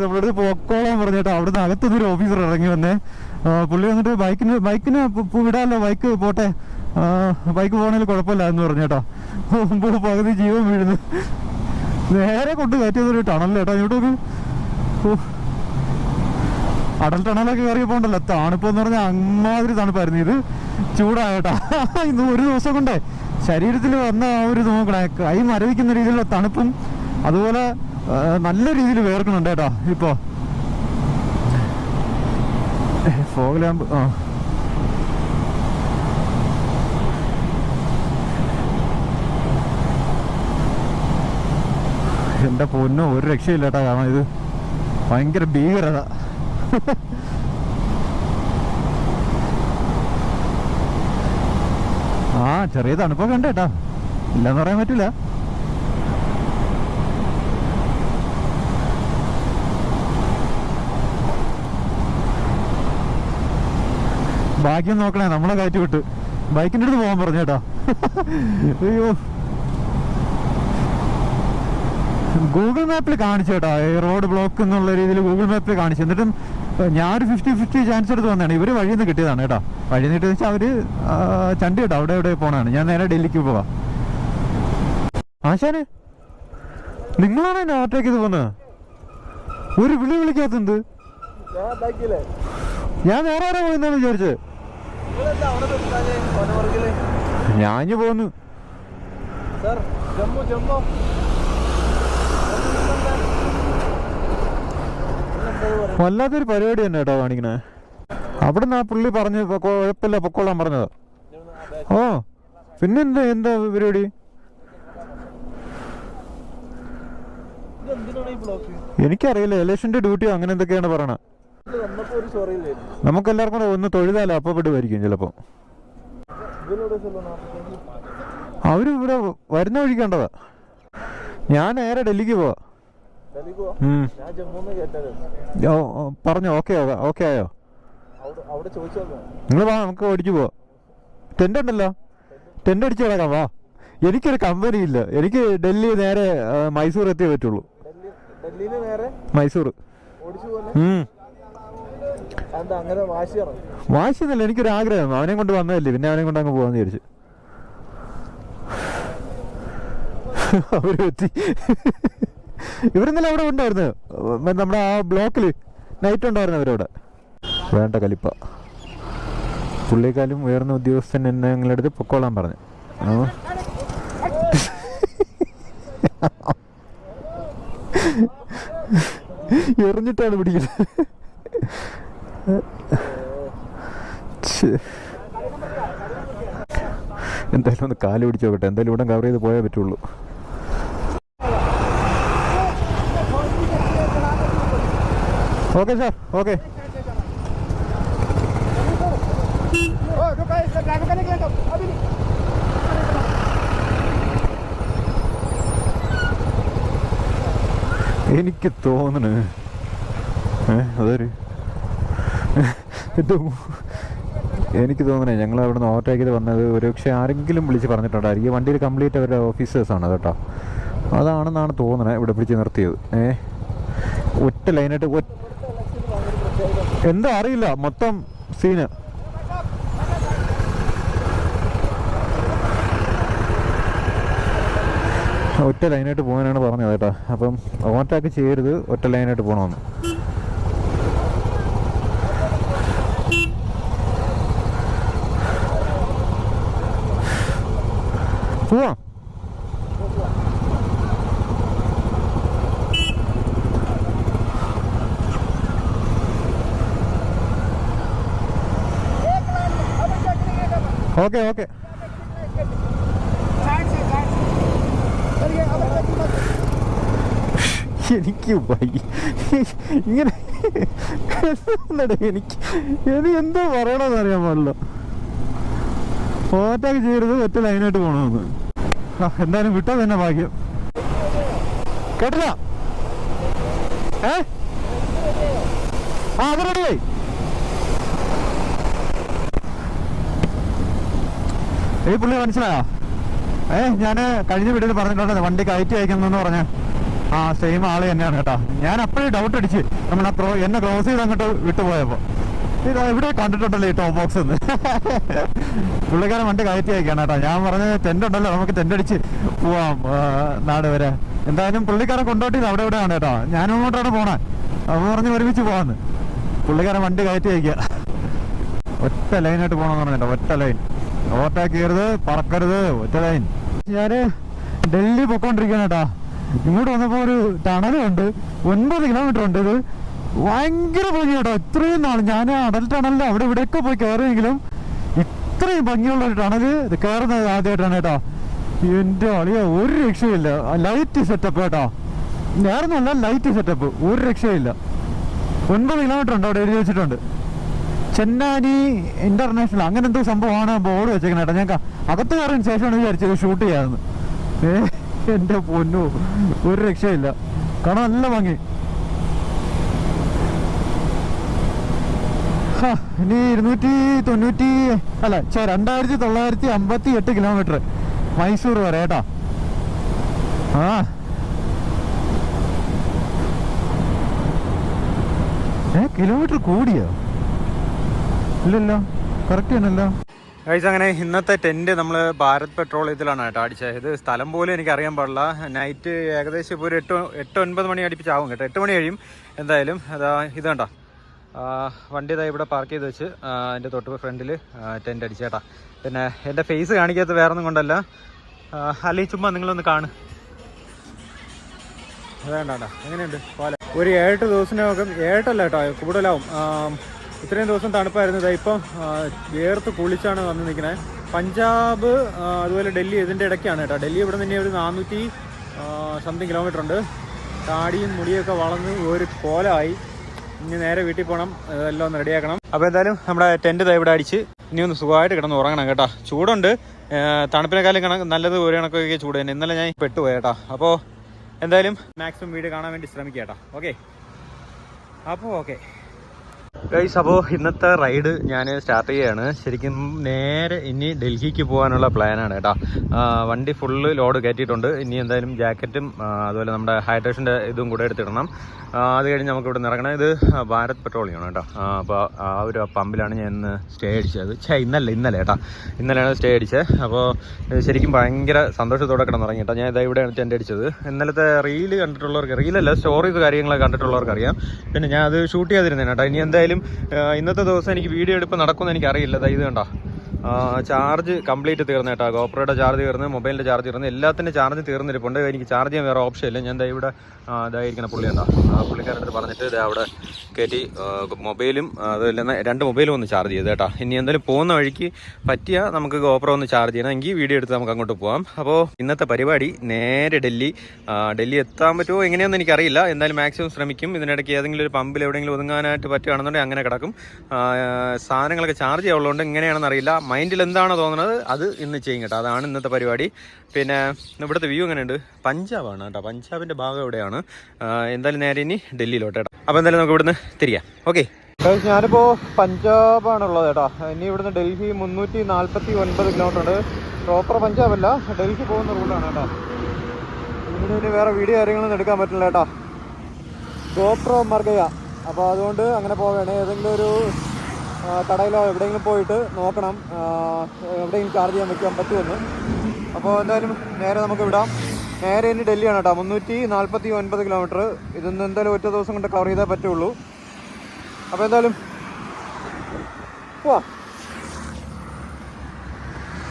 നമ്മളടുത്ത് പോക്കോളം പറഞ്ഞിട്ട് അവിടുന്ന് അകത്തുനിന്ന് ഒരു ഓഫീസർ ഇറങ്ങി വന്നേ. പുള്ളി വന്നിട്ട് ബൈക്കിന് ബൈക്കിന് വിടാമല്ലോ ബൈക്ക് പോട്ടെ. ബൈക്ക് പോകണേൽ കുഴപ്പമില്ല എന്ന് പറഞ്ഞേട്ടോ പകുതി ജീവൻ വീഴുന്നു. നേരെ കൊണ്ട് കയറ്റിയത് ഒരു ഇങ്ങോട്ട് ഇങ്ങോട്ടൊരു അടൽ ടണലൊക്കെ കയറി കയറിയപ്പോണ്ടല്ലോ തണുപ്പെന്ന് പറഞ്ഞാൽ അമ്മാതിരി തണുപ്പായിരുന്നു ഇത്. ചൂടായേട്ടാ ഇന്ന് ഒരു ദിവസം കൊണ്ടേ ശരീരത്തിൽ വന്ന ആ ഒരു നോക്കണേ. കൈ മരവിക്കുന്ന രീതിയിലുള്ള തണുപ്പും അതുപോലെ നല്ല രീതിയിൽ വേർക്കുന്നുണ്ട് കേട്ടോ ഇപ്പോ. ഫോഗലാമ്പ് ആ. എന്റെ പൊന്നും ഒരു രക്ഷയില്ല കേട്ടോ കാരണം ഇത് ഭയങ്കര ഭീകരത. ആ ചെറിയ തണുപ്പൊക്കെ ഉണ്ട് കേട്ടോ. ഇല്ലെന്ന് പറയാൻ പറ്റില്ല ഭാഗ്യം നോക്കണേ നമ്മളെ കയറ്റി വിട്ട്. ബൈക്കിന്റെ അടുത്ത് പോകാൻ പറഞ്ഞു കേട്ടോ. അയ്യോ. ഗൂഗിൾ മാപ്പിൽ കാണിച്ചു കേട്ടോ. ഈ റോഡ് ബ്ലോക്ക് എന്നുള്ള രീതിയിൽ ഗൂഗിൾ മാപ്പിൽ കാണിച്ചു. എന്നിട്ടും ഞാനൊരു ഞാൻ ഒരു ഫിഫ്റ്റി ഫിഫ്റ്റി ചാൻസ് എടുത്ത് വന്നതാണ്. ഇവർ വഴിയിൽ നിന്ന് കിട്ടിയതാണ് കേട്ടോ. വഴിയിൽ നിന്ന് കിട്ടിയെന്ന് വെച്ചാൽ അവർ ചണ്ടി കേട്ടോ അവിടെ എവിടെ പോണാണ് ഞാൻ നേരെ ഡൽഹിക്ക് പോവാ. ആശാന് നിങ്ങളാണ് എന്നെ ഓവർടേക്ക് ചെയ്ത് പോകുന്നത് ഒരു വിളി വിളിക്കാത്തത് ഞാൻ നേരെ ഞാൻ വേറെ ആരാ പോയെന്നാണ് വിചാരിച്ചത്? ഞാൻ പോന്നു. വല്ലാത്തൊരു പരിപാടി തന്നെ കേട്ടോ കാണിക്കണേ. അവിടെ നിന്ന് ആ പുള്ളി പറഞ്ഞു കുഴപ്പമില്ല പൊക്കോളാൻ പറഞ്ഞത്. ഓ പിന്നെന്താ എന്താ പരിപാടി? എനിക്കറിയില്ല ഇലക്ഷന്റെ ഡ്യൂട്ടിയോ അങ്ങനെ എന്തൊക്കെയാണ് പറയണത് ഇത് ഒരു സോറിയില്ലായിരുന്നു നമുക്ക് എല്ലാവർക്കും കൂടെ ഒന്ന് തൊഴുതാലോ അപ്പൊ വിടുമായിരിക്കും ചിലപ്പോ. അവർ ഇവിടെ വരുന്ന ഒഴിക്കേണ്ടതാ ഞാൻ നേരെ ഡൽഹിക്ക് പോവാ. പറഞ്ഞോ ഓക്കെ ഓക്കെ ആയോ? നിങ്ങൾ വാ നമുക്ക് ഓടിച്ചു പോവാ. ടെന്റ് ഉണ്ടല്ലോ. ടെന്റ് അടിച്ചു കിടക്കാം വാ. എനിക്കൊരു കമ്പനി ഇല്ല. എനിക്ക് ഡൽഹി നേരെ മൈസൂർ എത്തിയേ പറ്റുള്ളൂ. മൈസൂർ. ഉം. വാശിയൊന്നുമില്ല എനിക്കൊരു ആഗ്രഹം. അവനെ കൊണ്ട് വന്നതല്ലേ പിന്നെ അവനെ കൊണ്ട് അങ്ങ് പോവാന്ന് വിചാരിച്ചു. അവർ പറ്റി. ഇവരിന്നലെ അവിടെ ഉണ്ടായിരുന്നു. നമ്മുടെ ആ ബ്ലോക്കിൽ നൈറ്റ് ഉണ്ടായിരുന്നു അവരവിടെ. വേണ്ട കലിപ്പ. പുള്ളിക്കാലും ഉയർന്ന ഉദ്യോഗസ്ഥൻ എന്നെ അടുത്ത് പൊക്കോളാൻ പറഞ്ഞു. എറിഞ്ഞിട്ടാണ് പിടിക്കുന്നത്. എന്തായാലും ഒന്ന് കാൽ പിടിച്ച് നോക്കട്ടെ. എന്തായാലും ഇവിടെ കവർ ചെയ്ത് പോയേ പറ്റുള്ളൂ. ഓക്കെ സാർ ഓക്കെ എനിക്ക് തോന്നണ് അതൊരു എനിക്ക് തോന്നണേ ഞങ്ങൾ അവിടെ നിന്ന് ഓവർടേക്ക് ചെയ്ത് വന്നത് ഒരുപക്ഷെ ആരെങ്കിലും വിളിച്ച് പറഞ്ഞിട്ടുണ്ടായിരിക്കും വണ്ടിയിൽ കംപ്ലീറ്റ് അവരുടെ ഓഫീസേഴ്സാണ് കേട്ടോ. അതാണെന്നാണ് തോന്നണേ ഇവിടെ പിടിച്ച് നിർത്തിയത്. ഏ? ഒറ്റ ലൈനായിട്ട് എന്താ അറിയില്ല. മൊത്തം സീന് ഒറ്റ ലൈനായിട്ട് പോകാനാണ് പറഞ്ഞത് കേട്ടോ. അപ്പം ഓവർടേക്ക് ചെയ്യരുത്. ഒറ്റ ലൈനായിട്ട് പോകണമെന്ന്. പോവാം ഓക്കെ ഓക്കെ എനിക്ക് വയ്യ ഇങ്ങനെ എനിക്ക് ഇനി എന്തോ പറയണമെന്ന് അറിയാൻ പാടില്ല. ഓവർടേക്ക് ചെയ്യരുത് ഒറ്റ ലൈനായിട്ട് പോകണമെന്ന് നമുക്ക്. എന്തായാലും വിട്ടാ തന്നെ ഭാഗ്യം. കേട്ടില്ല? ഏ? ആ അത് റെഡിയായി ഈ പുള്ളി മനസ്സിലായോ? ഏ ഞാൻ കഴിഞ്ഞ വീട്ടിൽ പറഞ്ഞിട്ടുണ്ട് വണ്ടി കയറ്റി അയക്കുന്നെന്ന് പറഞ്ഞ. ആ സെയിം ആൾ തന്നെയാണ് കേട്ടോ. ഞാൻ അപ്പോഴും ഡൗട്ട് അടിച്ച് നമ്മൾ ക്രോ എന്നെ ക്ലോസ് ചെയ്ത് അങ്ങോട്ട് വിട്ടുപോയപ്പോ. ഇത് എവിടെ കണ്ടിട്ടുണ്ടല്ലോ ഈ ടോപ്പ് ബോക്സ് എന്ന്. പുള്ളിക്കാരൻ വണ്ടി കയറ്റി അയക്കാണ് കേട്ടോ. ഞാൻ പറഞ്ഞത് ടെന്റ് ഉണ്ടല്ലോ നമുക്ക് ടെന്റ് അടിച്ച് പോവാം നാട് വരെ. എന്തായാലും പുള്ളിക്കാരൻ കൊണ്ടോട്ടി അവിടെ എവിടെയാണ് കേട്ടോ. ഞാനും അങ്ങോട്ടാണ് പോണേ. അപ്പൊ പറഞ്ഞ് ഒരുമിച്ച് പോവാന്ന്. പുള്ളിക്കാരൻ വണ്ടി കയറ്റി അയക്കുക ഒറ്റ ലൈനായിട്ട് പോകണമെന്ന് പറഞ്ഞിട്ടോ ഒറ്റ ലൈൻ ഓവർടേക്ക് ചെയ്യരുത് പറക്കരുത് ഒറ്റ ലൈൻ ഞാൻ ഡൽഹി പൊക്കോണ്ടിരിക്കുകയാണ് കേട്ടോ. ഇങ്ങോട്ട് വന്നപ്പോ ഒരു ടണലുണ്ട് ഒൻപത് കിലോമീറ്റർ ഉണ്ട് ഇത്. ഭയങ്കര ഭംഗി കേട്ടോ. ഇത്രയും നാൾ ഞാൻ അടൽ ടണലിൽ അവിടെ ഇവിടെയൊക്കെ പോയി കയറിയെങ്കിലും ഇത്രയും ഭംഗിയുള്ള ഒരു ടണൽ കയറുന്നത് ആദ്യമായിട്ടാണ് കേട്ടോ. എന്റെ അളിയ ഒരു രക്ഷയില്ല. ലൈറ്റ് സെറ്റപ്പ് കേട്ടോ. വേറൊന്നുമല്ല ലൈറ്റ് സെറ്റപ്പ് ഒരു രക്ഷയില്ല. ഒൻപത് കിലോമീറ്റർ ഉണ്ട് അവിടെ എഴുതി വെച്ചിട്ടുണ്ട്. ചെന്നാനി ഇന്റർനാഷണൽ അങ്ങനെ എന്തോ സംഭവമാണ് ബോർഡ് വെച്ചേക്കണേ കേട്ടോ. ഞാൻ അകത്ത് കയറിയതിന് ശേഷമാണ് വിചാരിച്ചത് ഷൂട്ട് ചെയ്യാമെന്ന്. ഏ എന്റെ പൊന്നു. ഒരു രക്ഷയില്ല. കാണാൻ നല്ല ഭംഗി. ഇനി ഇരുന്നൂറ്റി തൊണ്ണൂറ്റി അല്ല ചേ രണ്ടായിരത്തി തൊള്ളായിരത്തി അമ്പത്തി എട്ട് കിലോമീറ്റർ മൈസൂർ വരെ കേട്ടോ. ആ. ഏ കിലോമീറ്റർ കൂടിയോ? ഇല്ലല്ലോ. കറക്റ്റ് ആണല്ലോ. ഗൈസ് അങ്ങനെ ഇന്നത്തെ ടെന്റ് നമ്മൾ ഭാരത് പെട്രോളിയത്തിലാണ് കേട്ടോ അടിച്ചത്. ഇത് സ്ഥലം പോലും എനിക്ക് അറിയാൻ പാടില്ല. നൈറ്റ് ഏകദേശം ഇപ്പോൾ ഒരു എട്ട് എട്ട് ഒൻപത് മണി അടുപ്പിച്ചാവും കേട്ടോ. എട്ട് മണി കഴിയും. എന്തായാലും അതാ ഇത് കണ്ടോ? വണ്ടി ഇതാ ഇവിടെ പാർക്ക് ചെയ്ത് വെച്ച് എന്റെ തൊട്ട് ഫ്രണ്ടിൽ ടെന്റ് അടിച്ചേട്ടാ. പിന്നെ എന്റെ ഫേസ് കാണിക്കാത്ത വേറെ ഒന്നും കൊണ്ടല്ല അല്ലെങ്കിൽ ചുമ്മാ നിങ്ങളൊന്ന് കാണും. വേണ്ട എങ്ങനെയുണ്ട്? പോലെ. ഒരു ഏഴ് ദിവസത്തിനകം ഏട്ടല്ല കേട്ടോ കൂടുതലാവും. ഇത്രയും ദിവസം തണുപ്പായിരുന്നു. ഇതാ ഇപ്പം വേർത്ത് കുളിച്ചാണ് വന്ന് നിൽക്കുന്നത് പഞ്ചാബ് അതുപോലെ ഡൽഹി ഇതിന്റെ ഇടയ്ക്കാണ് കേട്ടോ. ഡൽഹി ഇവിടെ നിന്ന് ഒരു നാനൂറ്റി സംതിങ് കിലോമീറ്റർ ഉണ്ട്. താടിയും മുടിയൊക്കെ വളർന്ന് ഒരു കോലമായി ഇനി നേരെ വീട്ടിൽ പോകണം എല്ലാം ഒന്ന് റെഡിയാക്കണം. അപ്പോൾ എന്തായാലും നമ്മുടെ ഇതാ ഇവിടെ അടിച്ച് ഇനി ഒന്ന് സുഖമായിട്ട് കിടന്ന് ഉറങ്ങണം കേട്ടോ. ചൂടുണ്ട്. തണുപ്പിനെ കാലം കണക്ക് നല്ലത് ഒരു കണക്കൊക്കെ ചൂട് തന്നെ. ഇന്നലെ ഞാൻ പെട്ടുപോയി കേട്ടോ. അപ്പോൾ എന്തായാലും മാക്സിമം വീട് കാണാൻ വേണ്ടി ശ്രമിക്കാം കേട്ടോ. ഓക്കെ അപ്പോൾ ഓക്കെ ഗൈസ് അപ്പോൾ ഇന്നത്തെ റൈഡ് ഞാൻ സ്റ്റാർട്ട് ചെയ്യുകയാണ് ശരിക്കും നേരെ ഇനി ഡൽഹിക്ക് പോകാനുള്ള പ്ലാനാണ് കേട്ടോ. വണ്ടി ഫുള്ള് ലോഡ് കയറ്റിയിട്ടുണ്ട്. ഇനി എന്തായാലും ജാക്കറ്റും അതുപോലെ നമ്മുടെ ഹൈഡ്രേഷന്റെ ഇതും കൂടെ എടുത്തിടണം. അത് കഴിഞ്ഞ് നമുക്ക് ഇവിടെ ഇറങ്ങണം. ഇത് ഭാരത് പെട്രോളിയം ആണ് കേട്ടോ. അപ്പോൾ ആ ഒരു പമ്പിലാണ് ഞാൻ ഇന്ന് സ്റ്റേ അടിച്ചത്. ഛേ ഇന്നല്ല ഇന്നലെ കേട്ടോ. ഇന്നലെയാണ് സ്റ്റേ അടിച്ചത് അപ്പോൾ ശരിക്കും ഭയങ്കര സന്തോഷത്തോടെ കിടന്നിറങ്ങി കേട്ടോ. ഞാൻ ഇതാ ഇവിടെയാണ് ടെന്റ് അടിച്ചത്. ഇന്നലത്തെ റീൽ കണ്ടിട്ടുള്ളവർക്ക് റീലല്ല സ്റ്റോറീസ് കാര്യങ്ങളൊക്കെ കണ്ടിട്ടുള്ളവർക്ക് അറിയാം പിന്നെ ഞാൻ അത് ഷൂട്ട് ചെയ്തിരുന്നേനെ കേട്ടോ. ഇനി എന്തായാലും ഇന്നത്തെ ദിവസം എനിക്ക് വീഡിയോ എടുപ്പ് നടക്കുമെന്ന് എനിക്കറിയില്ല. ഇത് കണ്ടോ? ചാർജ് കംപ്ലീറ്റ് തീർന്നു കേട്ടോ. ഗോപ്രോയുടെ ചാർജ് തീർന്ന് മൊബൈലിന്റെ ചാർജ് തീർന്ന് എല്ലാത്തിന്റെ ചാർജ് തീർന്നിരിപ്പുണ്ട്. എനിക്ക് ചാർജ് ചെയ്യാൻ വേറെ ഓപ്ഷൻ ഇല്ല. ഞാൻ ദാ ഇവിടെ ഇതായിരിക്കണം പുള്ളി ഉണ്ടോ പുള്ളിക്കാരുടെ അടുത്ത് പറഞ്ഞിട്ട് ഇതാ അവിടെ കയറ്റി മൊബൈലും തന്നെ രണ്ട് മൊബൈലും ഒന്ന് ചാർജ് ചെയ്ത് കേട്ടോ. ഇനി എന്തായാലും പോകുന്ന വഴിക്ക് പറ്റിയ നമുക്ക് ഗോപ്രോ ഒന്ന് ചാർജ് ചെയ്യണം. എങ്കിൽ വീഡിയോ എടുത്ത് നമുക്ക് അങ്ങോട്ട് പോകാം അപ്പോൾ ഇന്നത്തെ പരിപാടി നേരെ ഡൽഹി. ഡൽഹി എത്താൻ പറ്റുമോ എങ്ങനെയാണെന്ന് എനിക്കറിയില്ല. എന്തായാലും മാക്സിമം ശ്രമിക്കും. ഇതിനിടയ്ക്ക് ഏതെങ്കിലും ഒരു പമ്പിൽ എവിടെയെങ്കിലും ഒതുങ്ങാനായിട്ട് പറ്റുകയാണെന്നുണ്ടെങ്കിൽ അങ്ങനെ കിടക്കും. സാധനങ്ങളൊക്കെ ചാർജ് ചെയ്യാനുള്ളതുകൊണ്ട് എങ്ങനെയാണെന്ന് അറിയില്ല. മൈൻഡിൽ എന്താണോ തോന്നുന്നത് അത് ഇന്ന് ചെയ്യും കേട്ടോ. അതാണ് ഇന്നത്തെ പരിപാടി. പിന്നെ ഇവിടുത്തെ വ്യൂ എങ്ങനെയുണ്ട്? പഞ്ചാബാണ് കേട്ടോ. പഞ്ചാബിന്റെ ഭാഗം എവിടെയാണ്? എന്തായാലും നേരെ ഇനി ഡൽഹിയിലോട്ട് കേട്ടോ. അപ്പോൾ എന്തായാലും നമുക്ക് ഇവിടുന്ന് തിരിയാം. ഓക്കെ. ഞാനിപ്പോൾ പഞ്ചാബാണുള്ളത് കേട്ടോ. ഇനി ഇവിടുന്ന് ഡൽഹി മുന്നൂറ്റി നാൽപ്പത്തി ഒൻപത് കിലോമീറ്റർ ഉണ്ട് പ്രോപ്പർ പഞ്ചാബല്ല ഡൽഹി പോകുന്ന റൂട്ടാണ് കേട്ടോ. ഇതിന് ഇനി വേറെ വീഡിയോ കാര്യങ്ങളൊന്നും എടുക്കാൻ പറ്റില്ല കേട്ടോ. ഗോപ്രോ മർഗയ. അപ്പോൾ അതുകൊണ്ട് അങ്ങനെ പോവുകയാണ്. ഏതെങ്കിലും ഒരു കടയിലോ എവിടെയെങ്കിലും പോയിട്ട് നോക്കണം. എവിടെയെങ്കിലും ചാർജ് ചെയ്യാൻ വെക്കാൻ പറ്റുമെന്ന്. അപ്പോൾ എന്തായാലും നേരെ നമുക്ക് വിടാം. നേരെ ഇനി ഡൽഹിയാണ് കേട്ടോ. മുന്നൂറ്റി നാൽപ്പത്തി ഒൻപത് കിലോമീറ്റർ ഇതൊന്നും എന്തായാലും ഒറ്റ ദിവസം കൊണ്ട് കവർ ചെയ്തേ പറ്റുള്ളൂ. അപ്പോൾ എന്തായാലും പോവാം.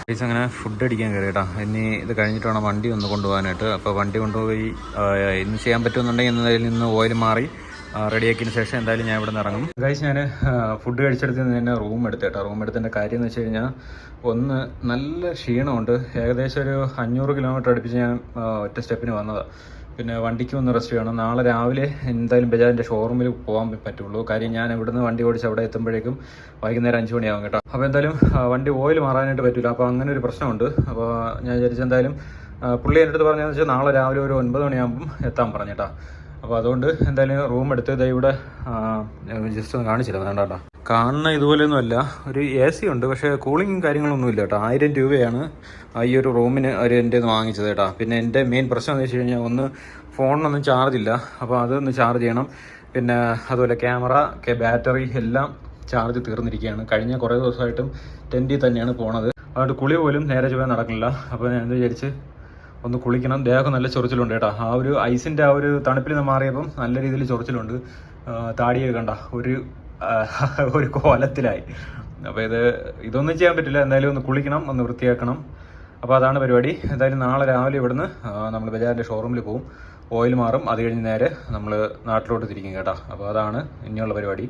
ഗൈസ് അങ്ങനെ ഫുഡ് അടിക്കാൻ കയറി കേട്ടോ. ഇനി ഇത് കഴിഞ്ഞിട്ട് വേണം വണ്ടി ഒന്ന് കൊണ്ടുപോകാനായിട്ട്. അപ്പോൾ വണ്ടി കൊണ്ടുപോയി ഇന്ന് ചെയ്യാൻ പറ്റുമെന്നുണ്ടെങ്കിൽ എന്തായാലും നിന്ന് ഓയിൽ മാറി. റെഡിയാക്കിയതിന് ശേഷം എന്തായാലും ഞാൻ ഇവിടെ നിന്ന് ഇറങ്ങും ഗൈസ് ഞാൻ ഫുഡ് കഴിച്ചെടുത്ത് തന്നെ റൂം എടുത്തേട്ടാ. റൂം എടുത്തതിന്റെ കാര്യം എന്ന് വെച്ച് കഴിഞ്ഞാൽ ഒന്ന് നല്ല ക്ഷീണമുണ്ട്. ഏകദേശം ഒരു അഞ്ഞൂറ് കിലോമീറ്റർ അടുപ്പിച്ച് ഞാൻ ഒറ്റ സ്റ്റെപ്പിന് വന്നതാണ് പിന്നെ വണ്ടിക്ക് ഒന്ന് റെസ്റ്റ് ചെയ്യണം. നാളെ രാവിലെ എന്തായാലും ബജാജിന്റെ ഷോറൂമിൽ പോകാൻ പറ്റുള്ളൂ. കാര്യം ഞാൻ ഇവിടുന്ന് വണ്ടി ഓടിച്ച് അവിടെ എത്തുമ്പോഴേക്കും വൈകുന്നേരം അഞ്ച് മണിയാവും കേട്ടോ. അപ്പോൾ എന്തായാലും വണ്ടി ഓയിൽ മാറാനായിട്ട് പറ്റില്ല അപ്പോൾ അങ്ങനെ ഒരു പ്രശ്നമുണ്ട്. അപ്പോൾ ഞാൻ വിചാരിച്ചെന്തായാലും പുള്ളി എന്റെ അടുത്ത് പറഞ്ഞതെന്ന് വെച്ചാൽ നാളെ രാവിലെ ഒരു ഒൻപത് മണിയാകുമ്പം എത്താൻ പറഞ്ഞേട്ടാ. അപ്പോൾ അതുകൊണ്ട് എന്തായാലും റൂം എടുത്ത് ഇതാ ഇവിടെ ജസ്റ്റ് ഒന്ന് വേണ്ട കേട്ടോ. കാണുന്ന ഇതുപോലെയൊന്നും അല്ല. ഒരു എ സി ഉണ്ട് പക്ഷേ കൂളിങ്ങും കാര്യങ്ങളൊന്നും ഇല്ല കേട്ടോ. ആയിരം രൂപയാണ് ഈ ഒരു റൂമിന് ഒരു എന്റെ ഒന്ന് വാങ്ങിച്ചത് കേട്ടോ. പിന്നെ എന്റെ മെയിൻ പ്രശ്നം എന്ന് വെച്ച് കഴിഞ്ഞാൽ ഒന്ന് ഫോണിനൊന്നും ചാർജ് ഇല്ല. അപ്പോൾ അതൊന്ന് ചാർജ് ചെയ്യണം. പിന്നെ അതുപോലെ ക്യാമറ ബാറ്ററി എല്ലാം ചാർജ് തീർന്നിരിക്കുകയാണ്. കഴിഞ്ഞ കുറേ ദിവസമായിട്ടും ടെന്റിൽ തന്നെയാണ് പോണത്. അതുകൊണ്ട് കുളി പോലും നേരെ ചുവ നടക്കുന്നില്ല അപ്പോൾ ഞാൻ വിചാരിച്ച് ഒന്ന് കുളിക്കണം. ദേഹം നല്ല ചൊറിച്ചിലുണ്ട് കേട്ടോ. ആ ഒരു ഐസിന്റെ ആ ഒരു തണുപ്പിൽ നിന്ന് മാറിയപ്പം നല്ല രീതിയിൽ ചൊറിച്ചിലുണ്ട്. താടിയൊക്കെ കണ്ട ഒരു ഒരു കോലത്തിലായി. അപ്പോൾ ഇത് ഇതൊന്നും ചെയ്യാൻ പറ്റില്ല. എന്തായാലും ഒന്ന് കുളിക്കണം ഒന്ന് വൃത്തിയാക്കണം. അപ്പോൾ അതാണ് പരിപാടി. എന്തായാലും നാളെ രാവിലെ ഇവിടുന്ന് നമ്മൾ ബജാറിന്റെ ഷോറൂമിൽ പോകും ഓയിൽ മാറും. അത് കഴിഞ്ഞ് നേരെ നമ്മൾ നാട്ടിലോട്ട് തിരിക്കും കേട്ടോ. അപ്പോൾ അതാണ് ഇനിയുള്ള പരിപാടി.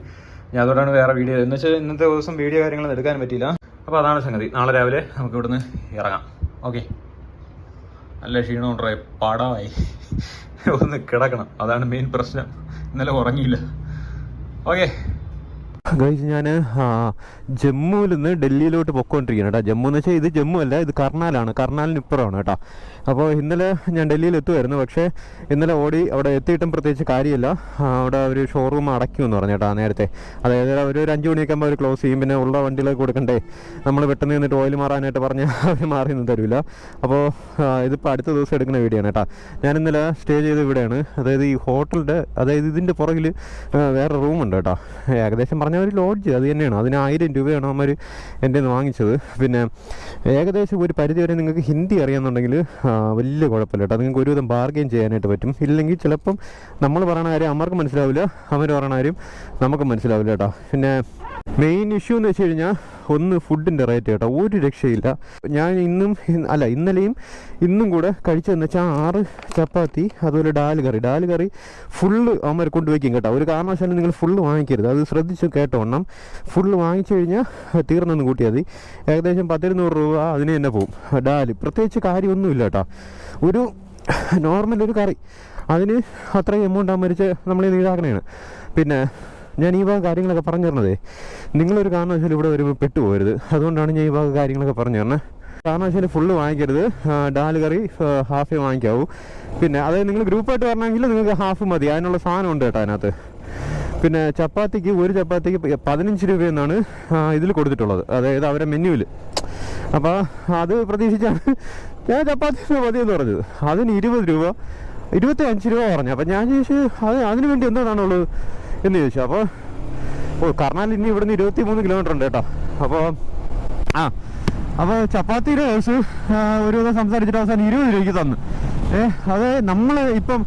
ഞാൻ അതുകൊണ്ടാണ് വേറെ വീഡിയോ. എന്ന് വെച്ചാൽ ഇന്നത്തെ ദിവസം വീഡിയോ കാര്യങ്ങളൊന്നും എടുക്കാൻ പറ്റിയില്ല. അപ്പോൾ അതാണ് സംഗതി. നാളെ രാവിലെ നമുക്ക് ഇവിടുന്ന് ഇറങ്ങാം. ഓക്കെ. നല്ല ക്ഷീണം ഉണ്ടായി. പാടാവായി. ഒന്ന് കിടക്കണം. അതാണ് മെയിൻ പ്രശ്നം. ഇന്നലെ ഉറങ്ങിയില്ല. ഓക്കെ ഗൈസ് ഞാൻ ജമ്മുവിൽ നിന്ന് ഡൽഹിയിലോട്ട് പൊക്കോണ്ടിരിക്കുകയാണ് കേട്ടോ ജമ്മു എന്ന് വെച്ചാൽ ഇത് ജമ്മു അല്ല ഇത് കർണാലാണ്. കർണാലിന് ഇപ്പുറമാണ് കേട്ടോ അപ്പോൾ ഇന്നലെ ഞാൻ ഡൽഹിയിൽ എത്തുമായിരുന്നു പക്ഷേ ഇന്നലെ ഓടി അവിടെ എത്തിയിട്ടും പ്രത്യേകിച്ച് കാര്യമില്ല. അവിടെ ഒരു ഷോറൂം അടയ്ക്കുമെന്ന് പറഞ്ഞു കേട്ടോ നേരത്തെ. അതായത് ഒരു ഒരു അഞ്ച് മണിയൊക്കെ ആകുമ്പോൾ അവർ ക്ലോസ് ചെയ്യും. പിന്നെ ഉള്ള വണ്ടികളൊക്കെ കൊടുക്കണ്ടേ. നമ്മൾ പെട്ടെന്ന് നിന്നിട്ട് ഓയിൽ മാറാനായിട്ട് പറഞ്ഞ് അവർ മാറിയൊന്നും തരില്ല അപ്പോൾ ഇതിപ്പോൾ അടുത്ത ദിവസം എടുക്കുന്ന വീഡിയോ ആണ് കേട്ടോ ഞാൻ ഇന്നലെ സ്റ്റേ ചെയ്ത് ഇവിടെയാണ്. അതായത് ഈ ഹോട്ടലിന്റെ അതായത് ഇതിന്റെ പുറകിൽ വേറെ റൂമുണ്ട് കേട്ടോ ഏകദേശം പറഞ്ഞ ഒരു ലോഡ്ജ് അത് തന്നെയാണ്. അതിന് ആയിരം രൂപയാണ് അവർ എന്റെ നിന്ന് വാങ്ങിച്ചത്. പിന്നെ ഏകദേശം ഒരു പരിധി വരെ നിങ്ങൾക്ക് ഹിന്ദി അറിയാമെന്നുണ്ടെങ്കിൽ വലിയ കുഴപ്പമില്ല കേട്ടോ. നിങ്ങൾക്ക് ഒരുവിധം ബാർഗെയിൻ ചെയ്യാനായിട്ട് പറ്റും. ഇല്ലെങ്കിൽ ചിലപ്പം നമ്മൾ പറയണ കാര്യം അവർക്ക് മനസ്സിലാവില്ല അവർ പറയണ കാര്യം നമുക്ക് മനസ്സിലാവില്ല കേട്ടോ. പിന്നെ മെയിൻ ഇഷ്യൂ എന്ന് വെച്ച് കഴിഞ്ഞാൽ ഒന്ന് ഫുഡിന്റെ റേറ്റ് കേട്ടോ. ഒരു രക്ഷയില്ല. ഞാൻ ഇന്നും അല്ല ഇന്നലെയും ഇന്നും കൂടെ കഴിച്ചതെന്ന് വെച്ചാൽ ആറ് ചപ്പാത്തി അതുപോലെ ഡാൽ കറി. ഡാൽ കറി ഫുള്ള് അവന്മാർ കൊണ്ടുവയ്ക്കും കേട്ടോ. ഒരു കാരണവശാലും നിങ്ങൾ ഫുള്ള് വാങ്ങിക്കരുത്. അത് ശ്രദ്ധിച്ച് കേട്ടോണം ഫുള്ള് വാങ്ങിച്ചു കഴിഞ്ഞാൽ തീർന്നെന്ന് കൂട്ടിയാൽ മതി. ഏകദേശം പത്തിരുന്നൂറ് രൂപ അതിന് തന്നെ പോവും. ഡാൽ പ്രത്യേകിച്ച് കാര്യമൊന്നുമില്ല കേട്ടോ. ഒരു നോർമൽ ഒരു കറി. അതിന് അത്രയും എമൗണ്ട് ആ മരിച്ച് നമ്മൾ ഇതാക്കണേണ് പിന്നെ ഞാൻ ഈ ഭാഗം കാര്യങ്ങളൊക്കെ പറഞ്ഞു തരണതേ നിങ്ങളൊരു കാരണവശാലും ഇവിടെ വരുമ്പോൾ പെട്ടുപോകരുത്. അതുകൊണ്ടാണ് ഞാൻ ഈ ഭാഗം കാര്യങ്ങളൊക്കെ പറഞ്ഞു തരണേ കാരണവശാലും ഫുള്ള് വാങ്ങിക്കരുത്. ഡാൽ കറി ഹാഫ് വാങ്ങിക്കാവൂ. പിന്നെ അതായത് നിങ്ങൾ ഗ്രൂപ്പായിട്ട് വരണമെങ്കിൽ നിങ്ങൾക്ക് ഹാഫ് മതി. അതിനുള്ള സാധനം ഉണ്ട് കേട്ടോ അതിനകത്ത്. പിന്നെ ചപ്പാത്തിക്ക് ഒരു ചപ്പാത്തിക്ക് പതിനഞ്ച് രൂപയെന്നാണ് ഇതിൽ കൊടുത്തിട്ടുള്ളത്. അതായത് അവരുടെ മെനുവിൽ അപ്പോൾ അത് പ്രതീക്ഷിച്ചാണ് ഞാൻ ചപ്പാത്തി മതി എന്ന് പറഞ്ഞത്. അതിന് ഇരുപത് രൂപ ഇരുപത്തി അഞ്ച് രൂപ പറഞ്ഞു. അപ്പം ഞാൻ ചോദിച്ചു അത് അതിന് വേണ്ടി എന്താണുള്ളത്? എന്ന് ചോദിച്ചു. അപ്പോൾ ഓ കർണാൽ ഇനി ഇവിടുന്ന് ഇരുപത്തി മൂന്ന് കിലോമീറ്റർ ഉണ്ട് കേട്ടോ. അപ്പോൾ ആ അപ്പോൾ ചപ്പാത്തിയുടെ കേസ് ഒരു ദിവസം സംസാരിച്ചിട്ട് അവസാനം ഇരുപത് രൂപയ്ക്ക് തന്നു. ഏ അത് നമ്മൾ ഇപ്പം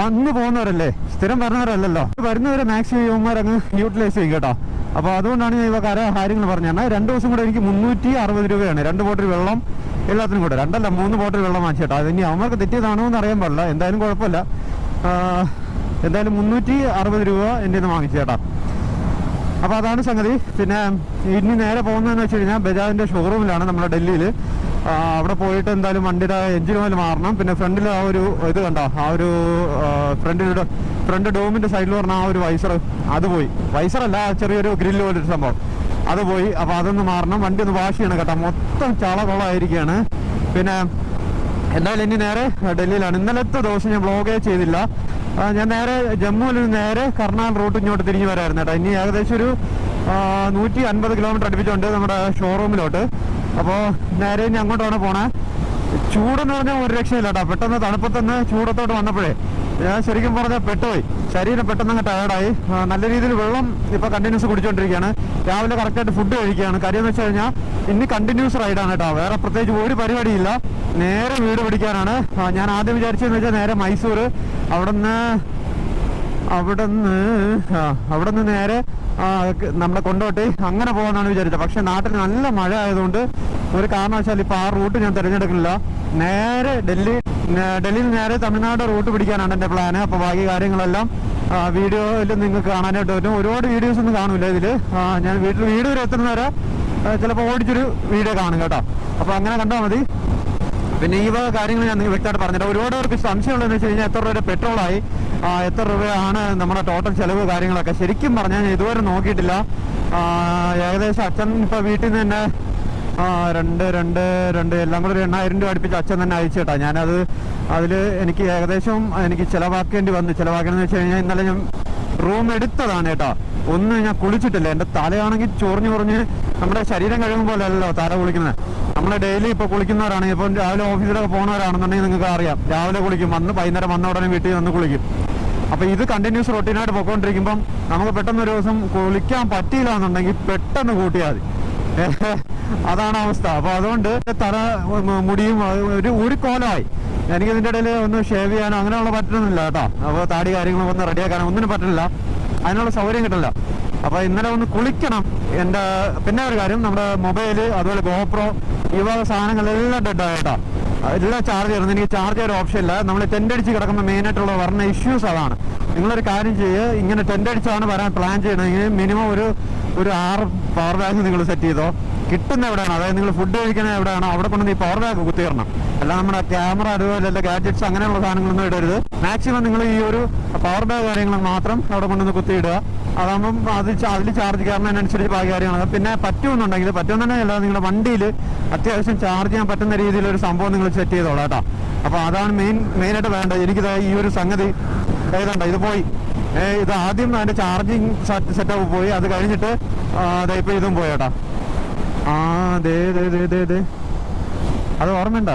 വന്നു പോകുന്നവരല്ലേ? സ്ഥിരം വരുന്നവരല്ലല്ലോ. വരുന്നവരെ മാക്സിമം യുവന്മാർ അങ്ങ് യൂട്ടിലൈസ് ചെയ്യും കേട്ടോ. അപ്പോൾ അതുകൊണ്ടാണ് ഞാൻ ഇവ കര കാര്യങ്ങൾ പറഞ്ഞു തന്നെ രണ്ട് ദിവസം കൂടെ എനിക്ക് മുന്നൂറ്റി അറുപത് രൂപയാണ്. രണ്ട് ബോട്ടിൽ വെള്ളം എല്ലാത്തിനും കൂടെ. രണ്ടല്ല മൂന്ന് ബോട്ടിൽ വെള്ളം വാങ്ങിച്ചേട്ടാ അത് ഇനി അവന്മാർക്ക് തെറ്റിയതാണോ എന്ന് അറിയാൻ പാടില്ല. എന്തായാലും കുഴപ്പമില്ല. എന്തായാലും മുന്നൂറ്റി അറുപത് രൂപ എന്റെ നിന്ന് വാങ്ങിച്ചു ചേട്ടാ. അപ്പോൾ അതാണ് സംഗതി. പിന്നെ ഇനി നേരെ പോകുന്നതെന്ന് വെച്ച് കഴിഞ്ഞാൽ ബജാജിന്റെ ഷോറൂമിലാണ് നമ്മുടെ ഡൽഹിയിൽ. അവിടെ പോയിട്ട് എന്തായാലും വണ്ടിയുടെ എഞ്ചിൻ ഓയിൽ മാറണം. പിന്നെ ഫ്രണ്ടിൽ ആ ഒരു ഇത് കണ്ടോ? ആ ഒരു ഫ്രണ്ടിലൂടെ ഫ്രണ്ട് ഡോമിന്റെ സൈഡിൽ പറഞ്ഞ ആ ഒരു വൈസർ അത് പോയി. വൈസറല്ല ചെറിയൊരു ഗ്രില്ല് പോലൊരു സംഭവം. അത് പോയി. അപ്പോൾ അതൊന്ന് മാറണം. വണ്ടി ഒന്ന് വാഷ് ചെയ്യണം കേട്ടോ. മൊത്തം ചള കൊളമായിരിക്കുകയാണ് പിന്നെ എന്തായാലും ഇനി നേരെ ഡൽഹിയിലാണ്. ഇന്നലത്തെ ദിവസം ഞാൻ വ്ളോഗേ ചെയ്തില്ല. ഞാൻ നേരെ ജമ്മുവിൽ നേരെ കർണാൽ റൂട്ട് ഇങ്ങോട്ട് തിരിഞ്ഞു വരായിരുന്നു കേട്ടോ. ഇനി ഏകദേശം ഒരു നൂറ്റി അൻപത് കിലോമീറ്റർ അടുപ്പിച്ചുണ്ട് നമ്മുടെ ഷോറൂമിലോട്ട് അപ്പോൾ നേരെ ഇനി അങ്ങോട്ടാണ് പോണേ. ചൂടെന്ന് പറഞ്ഞാൽ ഒരു രക്ഷയില്ല കേട്ടോ. പെട്ടെന്ന് തണുപ്പത്തുനിന്ന് ചൂടത്തോട്ട് വന്നപ്പോഴേ ഞാൻ ശരിക്കും പറഞ്ഞാൽ പെട്ടുപോയി. ശരീരം പെട്ടെന്ന് അങ്ങ് ടയർഡായി നല്ല രീതിയിൽ വെള്ളം ഇപ്പൊ കണ്ടിന്യൂസ് കുടിച്ചുകൊണ്ടിരിക്കുകയാണ് രാവിലെ കറക്റ്റായിട്ട് ഫുഡ് കഴിക്കുകയാണ്. കാര്യം എന്ന് വെച്ച് കഴിഞ്ഞാൽ ഇനി കണ്ടിന്യൂസ് റൈഡാണ് കേട്ടോ. വേറെ പ്രത്യേകിച്ച് ഒരു പരിപാടിയില്ല. നേരെ വീട് പിടിക്കാനാണ്. ഞാൻ ആദ്യം വിചാരിച്ചതെന്ന് വെച്ചാൽ നേരെ മൈസൂർ അവിടുന്ന് അവിടുന്ന് അവിടുന്ന് നേരെ നമ്മളെ കൊണ്ടോട്ടി. അങ്ങനെ പോകാന്നാണ് വിചാരിച്ചത്. പക്ഷെ നാട്ടിൽ നല്ല മഴ ആയതുകൊണ്ട് ഒരു കാരണവശാൽ ഇപ്പൊ ആ റൂട്ട് ഞാൻ തിരഞ്ഞെടുക്കില്ല നേരെ ഡൽഹി ഡൽഹിയിൽ നേരെ തമിഴ്നാട് റൂട്ട് പിടിക്കാനാണ് എന്റെ പ്ലാന്. അപ്പോൾ ബാക്കി കാര്യങ്ങളെല്ലാം വീഡിയോയിൽ നിങ്ങൾക്ക് കാണാനായിട്ട് പറ്റും. ഒരുപാട് വീഡിയോസ് ഒന്നും കാണൂല ഇതിൽ ഞാൻ വീട്ടിൽ വീട് വരെ എത്തുന്ന വരെ ചിലപ്പോൾ ഓടിച്ചൊരു വീഡിയോ കാണും കേട്ടോ. അപ്പോൾ അങ്ങനെ കണ്ടാൽ മതി. പിന്നെ ഈ വക കാര്യങ്ങൾ ഞാൻ വ്യക്തമായിട്ട് പറഞ്ഞിട്ട് ഒരുപാട് പേർക്ക് സംശയമുള്ളതെന്ന് വെച്ച് കഴിഞ്ഞാൽ എത്ര രൂപ പെട്രോളായി. എത്ര രൂപയാണ് നമ്മുടെ ടോട്ടൽ ചെലവ് കാര്യങ്ങളൊക്കെ? ശരിക്കും പറഞ്ഞാൽ ഇതുവരെ നോക്കിയിട്ടില്ല. ഏകദേശം അച്ഛൻ ഇപ്പോൾ വീട്ടിൽ നിന്ന് തന്നെ രണ്ട് രണ്ട് രണ്ട് എല്ലാം കൂടെ ഒരു എണ്ണായിരം രൂപ അടുപ്പിച്ച് അച്ഛൻ തന്നെ അയച്ചു കേട്ടോ. ഞാനത് അതിൽ എനിക്ക് ഏകദേശം എനിക്ക് ചിലവാക്കേണ്ടി വന്നു. ചിലവാക്കണമെന്ന് വെച്ച് കഴിഞ്ഞാൽ ഇന്നലെ ഞാൻ റൂം എടുത്തതാണ് കേട്ടോ. ഒന്ന് ഞാൻ കുളിച്ചിട്ടില്ല. എന്റെ തലയാണെങ്കിൽ ചൊറിഞ്ഞു കുറഞ്ഞ് നമ്മുടെ ശരീരം കഴുകും പോലെ അല്ലല്ലോ തല കുളിക്കുന്നത്. നമ്മൾ ഡെയിലി ഇപ്പോൾ കുളിക്കുന്നവരാണെങ്കിൽ ഇപ്പം രാവിലെ ഓഫീസിലൊക്കെ പോകുന്നവരാണെന്നുണ്ടെങ്കിൽ നിങ്ങൾക്ക് അറിയാം രാവിലെ കുളിക്കും. വന്ന് വൈകുന്നേരം വന്ന ഉടനെ വീട്ടിൽ വന്ന് കുളിക്കും. അപ്പൊ ഇത് കണ്ടിന്യൂസ് റൊട്ടീനായിട്ട് പോയിക്കൊണ്ടിരിക്കുമ്പം നമുക്ക് പെട്ടെന്ന് ഒരു ദിവസം കുളിക്കാൻ പറ്റിയില്ല എന്നുണ്ടെങ്കിൽ പെട്ടെന്ന് കൂട്ടിയാൽ മതി. അതാണ് അവസ്ഥ. അപ്പൊ അതുകൊണ്ട് തല മുടിയും ഒരു ഒരു കോലമായി എനിക്ക് ഇതിന്റെ ഇടയിൽ ഒന്ന് ഷേവ് ചെയ്യാനോ അങ്ങനെയുള്ള പറ്റുന്നില്ല കേട്ടോ. അപ്പോൾ താടി കാര്യങ്ങളൊക്കെ ഒന്ന് റെഡിയാക്കാനോ ഒന്നിനും പറ്റില്ല അതിനുള്ള സൗകര്യം കിട്ടില്ല. അപ്പൊ ഇന്നലെ ഒന്ന് കുളിക്കണം. എന്റെ പിന്നെ ഒരു കാര്യം നമ്മുടെ മൊബൈൽ അതുപോലെ ഗോപ്രോ ഈ വക സാധനങ്ങളെല്ലാം ഡെഡ് കേട്ടോ. എല്ലാം ചാർജ് ചെയ്യുന്നത് എനിക്ക് ചാർജ് ചെയ്യാൻ ഓപ്ഷൻ ഇല്ല. നമ്മൾ ടെന്റ് അടിച്ച് കിടക്കുമ്പോൾ മെയിൻ ആയിട്ടുള്ള പറഞ്ഞ ഇഷ്യൂസ് അതാണ്. നിങ്ങളൊരു കാര്യം ചെയ്യുക ഇങ്ങനെ ടെന്റ് അടിച്ചാണ് വരാൻ പ്ലാൻ ചെയ്യണമെങ്കിൽ മിനിമം ഒരു ഒരു ആറ് പവർ ബാങ്ക് നിങ്ങൾ സെറ്റ് ചെയ്തോ. കിട്ടുന്ന എവിടെയാണ്? അതായത് നിങ്ങൾ ഫുഡ് കഴിക്കുന്ന എവിടെയാണ് അവിടെ കൊണ്ട് ഈ പവർ ബാങ്ക് കുത്തിയിടണം. അല്ല നമ്മുടെ ക്യാമറ അതുപോലെ അല്ല ഗാഡ്ജറ്റ്സ് അങ്ങനെയുള്ള സാധനങ്ങളൊന്നും ഇടരുത്. മാക്സിമം നിങ്ങൾ ഈ ഒരു പവർ ബാങ്ക് കാര്യങ്ങൾ മാത്രം അവിടെ കൊണ്ടുവന്ന് കുത്തിയിടുക. അതാകുമ്പം അത് അതിൽ ചാർജ് കയറുന്നതിനനുസരിച്ച് ബാക്കി കാര്യങ്ങളാണ്. പിന്നെ പറ്റുമെന്നുണ്ടെങ്കിൽ പറ്റുമെന്നുണ്ടെങ്കിൽ നിങ്ങളുടെ വണ്ടിയിൽ അത്യാവശ്യം ചാർജ് ചെയ്യാൻ പറ്റുന്ന രീതിയിലൊരു സംഭവം നിങ്ങൾ സെറ്റ് ചെയ്തോളാം കേട്ടോ. അപ്പോൾ അതാണ് മെയിൻ മെയിനായിട്ട് വേണ്ടത്. എനിക്കിത് ഈ ഒരു സംഗതി ഏതാണ്ട് ഇത് പോയി. ഇത് ആദ്യം അതിന്റെ ചാർജിങ് സെറ്റപ്പ് പോയി. അത് കഴിഞ്ഞിട്ട് അതെ ഇപ്പോൾ ഇതും പോയി കേട്ടോ. ആ ദേ ദേ ദേ ദേ അത് ഓർമ്മണ്ട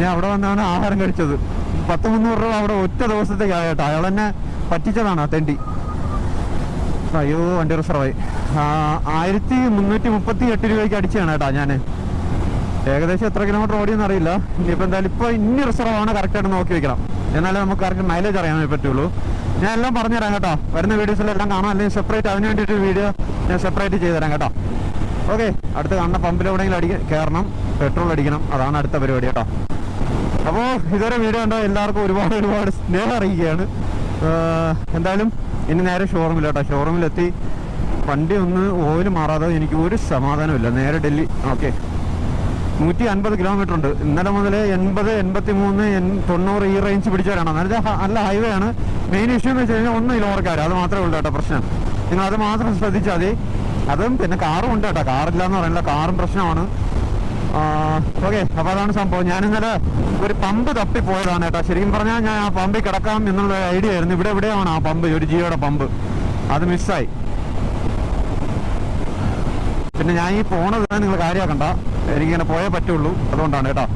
ഞാൻ അവിടെ വന്നാണ് ആഹാരം കഴിച്ചത്. പത്ത് മുന്നൂറ് രൂപ അവിടെ ഒറ്റ ദിവസത്തേക്ക് കേട്ടോ. അയാൾ എന്നെ പറ്റിച്ചതാണ് തെണ്ടി. അയ്യോ വണ്ടി റിസർവായി. ആയിരത്തി മുന്നൂറ്റി മുപ്പത്തി എട്ട് രൂപയ്ക്ക് അടിച്ചാണ് കേട്ടോ ഞാൻ. ഏകദേശം എത്ര കിലോമീറ്റർ ഓടിയെന്ന് അറിയില്ല. ഇനിയിപ്പോൾ എന്തായാലും ഇപ്പോൾ ഇനി റിസർവാണ് കറക്റ്റായിട്ട് നോക്കി വെക്കണം. എന്നാലേ നമുക്ക് കറക്റ്റ് മൈലേജ് അറിയാൻ പറ്റുള്ളൂ. ഞാൻ എല്ലാം പറഞ്ഞുതരാം കേട്ടോ. വരുന്ന വീഡിയോസിലെല്ലാം കാണാം. അല്ലെങ്കിൽ സെപ്പറേറ്റ് അതിന് വേണ്ടിയിട്ട് വീഡിയോ ഞാൻ സെപ്പറേറ്റ് ചെയ്ത് തരാം കേട്ടോ. ഓക്കെ അടുത്ത് കാണുന്ന പമ്പിൽ എവിടെയെങ്കിലും അടിക്ക കയറണം. പെട്രോൾ അടിക്കണം. അതാണ് അടുത്ത പരിപാടി കേട്ടോ. അപ്പോൾ ഇതുവരെ വീഡിയോ കണ്ടോ എല്ലാവർക്കും ഒരുപാട് ഒരുപാട് സ്നേഹം അറിയിക്കുകയാണ്. എന്തായാലും ഇനി നേരെ ഷോറൂമിൽ കേട്ടോ. ഷോറൂമിലെത്തി വണ്ടി ഒന്ന് ഓയിൽ മാറാതെ എനിക്ക് ഒരു സമാധാനമില്ല നേരെ ഡൽഹി. ഓക്കെ നൂറ്റി അൻപത് കിലോമീറ്റർ ഉണ്ട്. ഇന്നലെ മുതൽ എൺപത് എൺപത്തി മൂന്ന് തൊണ്ണൂറ് ഈ റേഞ്ച് പിടിച്ചവരാണ്. നല്ല നല്ല ഹൈവേ ആണ്. മെയിൻ ഇഷ്യൂ എന്ന് വെച്ച് കഴിഞ്ഞാൽ ഒന്ന് കിലോമീറ്റർ അത് മാത്രമേ ഉള്ളൂ കേട്ടോ പ്രശ്നം. നിങ്ങൾ അത് മാത്രം ശ്രദ്ധിച്ചാൽ മതി. അതും പിന്നെ കാറും ഉണ്ട് കേട്ടോ. കാറില്ല എന്ന് പറയുന്നില്ല. കാറും പ്രശ്നമാണ്. ഓക്കെ. അപ്പൊ അതാണ് സംഭവം. ഞാൻ ഇന്നലെ ഒരു പമ്പ് തപ്പി പോയതാണ് കേട്ടോ. ശരിക്കും പറഞ്ഞാൽ ഞാൻ ആ പമ്പിൽ കിടക്കാം എന്നുള്ള ഐഡിയ ആയിരുന്നു. ഇവിടെ എവിടെയാണ് ആ പമ്പ്? ഒരു ജിയോയുടെ പമ്പ്. അത് മിസ്സായി. പിന്നെ ഞാൻ ഈ പോണത് നിങ്ങൾ കാര്യമാക്കണ്ട എനിക്കിങ്ങനെ പോയേ പറ്റുള്ളൂ. അതുകൊണ്ടാണ് കേട്ടോ.